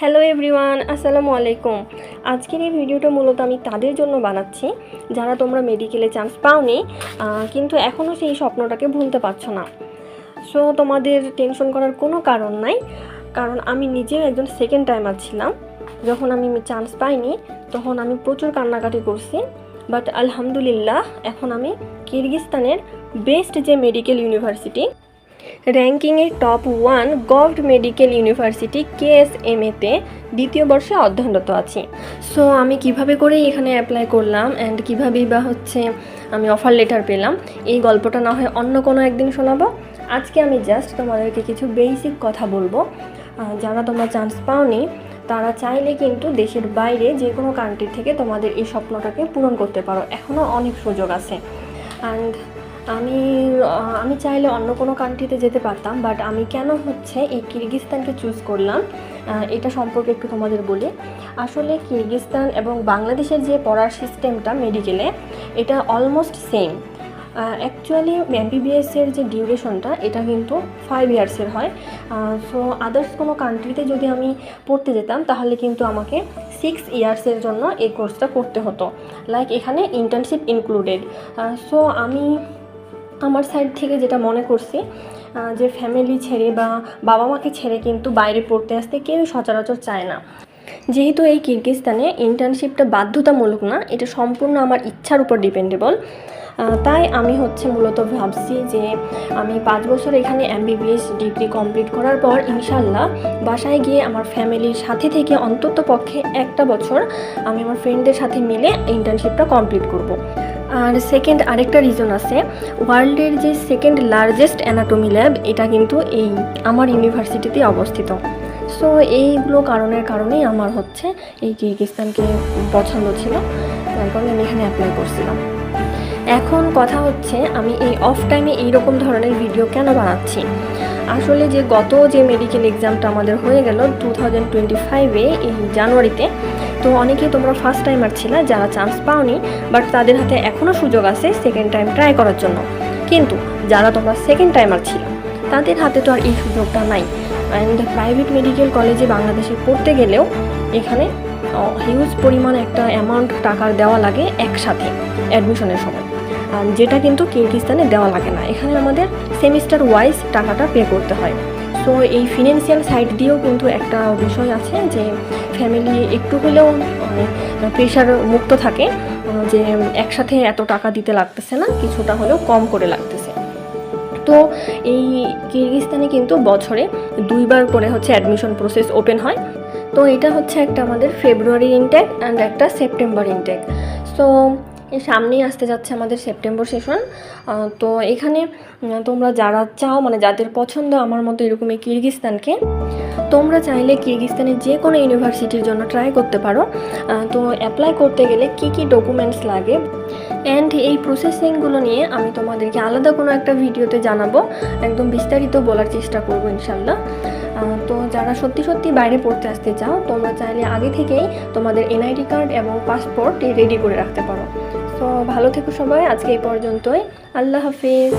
Hello everyone, আসসালামু আলাইকুম। আজকের এই ভিডিওটা মূলত আমি তাদের জন্য বানাচ্ছি, যারা তোমরা মেডিকেলে চান্স পাওনি কিন্তু এখনও সেই স্বপ্নটাকে ভুলতে পারছ না। সো তোমাদের টেনশন করার কোনো কারণ নাই, কারণ আমি নিজেও একজন সেকেন্ড টাইমার ছিলাম। যখন আমি চান্স পাইনি, তখন আমি প্রচুর কান্নাকাটি করছি বাট আলহামদুলিল্লাহ, এখন আমি কিরগিস্তানের বেস্ট যে মেডিকেল ইউনিভার্সিটি র্যাঙ্কিংয়ে top one government medical university কেএসএমএতে দ্বিতীয় বর্ষে অধ্যয়নরত আছি। সো আমি কীভাবে করে এখানে অ্যাপ্লাই করলাম অ্যান্ড কীভাবেই বা হচ্ছে আমি অফার লেটার পেলাম, এই গল্পটা না হয় অন্য কোনো একদিন শোনাবো। আজকে আমি জাস্ট তোমাদেরকে কিছু বেসিক কথা বলব। যারা তোমরা চান্স পাওনি, তারা চাইলে কিন্তু দেশের বাইরে যে কোনো কান্ট্রি থেকে তোমাদের এই স্বপ্নটাকে পূরণ করতে পারো। এখনও অনেক সুযোগ আছে। অ্যান্ড আমি আমি চাইলে অন্য কোনো কান্ট্রিতে যেতে পারতাম বাট আমি কেন হচ্ছে এই কিরগিস্তানকে চুজ করলাম? এটা সম্পর্কে একটু তোমাদের বলি। আসলে কিরগিস্তান এবং বাংলাদেশের যে পড়ার সিস্টেমটা মেডিকেলে এটা অলমোস্ট সেম অ্যাকচুয়ালি এমবিবিএসের যে ডিউরেশনটা এটা কিন্তু ফাইভ ইয়ার্সের হয়। সো আদার্স কোনো কান্ট্রিতে যদি আমি পড়তে যেতাম, তাহলে কিন্তু আমাকে সিক্স ইয়ার্সের জন্য এই কোর্সটা করতে হতো। লাইক এখানে ইন্টার্নশিপ ইনক্লুডেড সো আমি আমার সাইড থেকে যেটা মনে করছি যে ফ্যামিলি ছেড়ে বা বাবা মাকে ছেড়ে কিন্তু বাইরে পড়তে আসতে কেউ সচরাচর চায় না যেহেতু এই কিরগিস্তানে ইন্টার্নশিপটা বাধ্যতামূলক না, এটা সম্পূর্ণ আমার ইচ্ছার উপর ডিপেন্ডেবল তাই আমি হচ্ছে মূলত ভাবছি যে আমি পাঁচ বছর এখানে এমবিবিএস ডিগ্রি কমপ্লিট করার পর ইনশাল্লাহ বাসায় গিয়ে আমার ফ্যামিলির সাথে থেকে অন্তত পক্ষে একটা বছর আমি আমার ফ্রেন্ডদের সাথে মিলে ইন্টার্নশিপটা কমপ্লিট করব। আর সেকেন্ড আরেকটা রিজন আছে। ওয়ার্ল্ডের যে সেকেন্ড লার্জেস্ট অ্যানাটমি ল্যাব এটা কিন্তু এই আমার ইউনিভার্সিটিতে অবস্থিত। সো এইগুলো কারণের কারণেই আমার হচ্ছে এই কিরগিস্তানকে পছন্দ ছিল। তার কারণে আমি এখানে অ্যাপ্লাই করছিলাম। এখন কথা হচ্ছে, আমি এই অফ টাইমে এইরকম ধরনের ভিডিও কেন বানাচ্ছি? আসলে যে গত যে মেডিকেল এক্সামটা আমাদের হয়ে গেল টু থাউজেন্ড টোয়েন্টি ফাইভে এই জানুয়ারিতে তো অনেকেই তোমরা ফার্স্ট টাইমার ছিলা, যারা চান্স পাওনি বাট তাদের হাতে এখনও সুযোগ আছে সেকেন্ড টাইম ট্রাই করার জন্য। কিন্তু যারা তোমরা সেকেন্ড টাইমার ছিল, তাদের হাতে তো আর এই সুযোগটা নাই। অ্যান্ড প্রাইভেট মেডিকেল কলেজে বাংলাদেশে পড়তে গেলেও এখানে হিউজ পরিমাণ একটা অ্যামাউন্ট টাকার দেওয়া লাগে একসাথে অ্যাডমিশনের সময়। যেটা কিন্তু কিরগিস্তানে দেওয়া লাগে না। এখানে আমাদের সেমিস্টার ওয়াইজ টাকাটা পে করতে হয়। সো এই ফিনান্সিয়াল সাইড দিয়েও কিন্তু একটা বিষয় আছে যে ফ্যামিলি একটু হলেও প্রেশার মুক্ত থাকে, যে একসাথে এত টাকা দিতে লাগতেছে না, কিছুটা হলেও কম করে লাগতেছে। তো এই কিরগিস্তানে কিন্তু বছরে দুইবার করে হচ্ছে অ্যাডমিশন প্রসেস ওপেন হয়। তো এটা হচ্ছে একটা আমাদের ফেব্রুয়ারি ইনটেক অ্যান্ড একটা সেপ্টেম্বর ইনটেক সো সামনেই আসতে যাচ্ছে আমাদের সেপ্টেম্বর সেশন। তো এখানে তোমরা যারা চাও মানে যাদের পছন্দ, আমার মতো এরকম এই কিরগিস্তানকে, তোমরা চাইলে কিরগিস্তানের যে কোনো ইউনিভার্সিটির জন্য ট্রাই করতে পারো। তো অ্যাপ্লাই করতে গেলে কি কি ডকুমেন্টস লাগে? অ্যান্ড এই প্রসেসিংগুলো নিয়ে আমি তোমাদেরকে আলাদা কোনো একটা ভিডিওতে জানাব। একদম বিস্তারিত বলার চেষ্টা করব ইনশাল্লাহ তো যারা সত্যি সত্যি বাইরে পড়তে আসতে চাও, তোমরা চাইলে আগে থেকেই তোমাদের এনআইডি কার্ড এবং পাসপোর্ট রেডি করে রাখতে পারো। তো ভালো থেকো সবাই আজকে এই পর্যন্তই। আল্লাহ হাফিজ।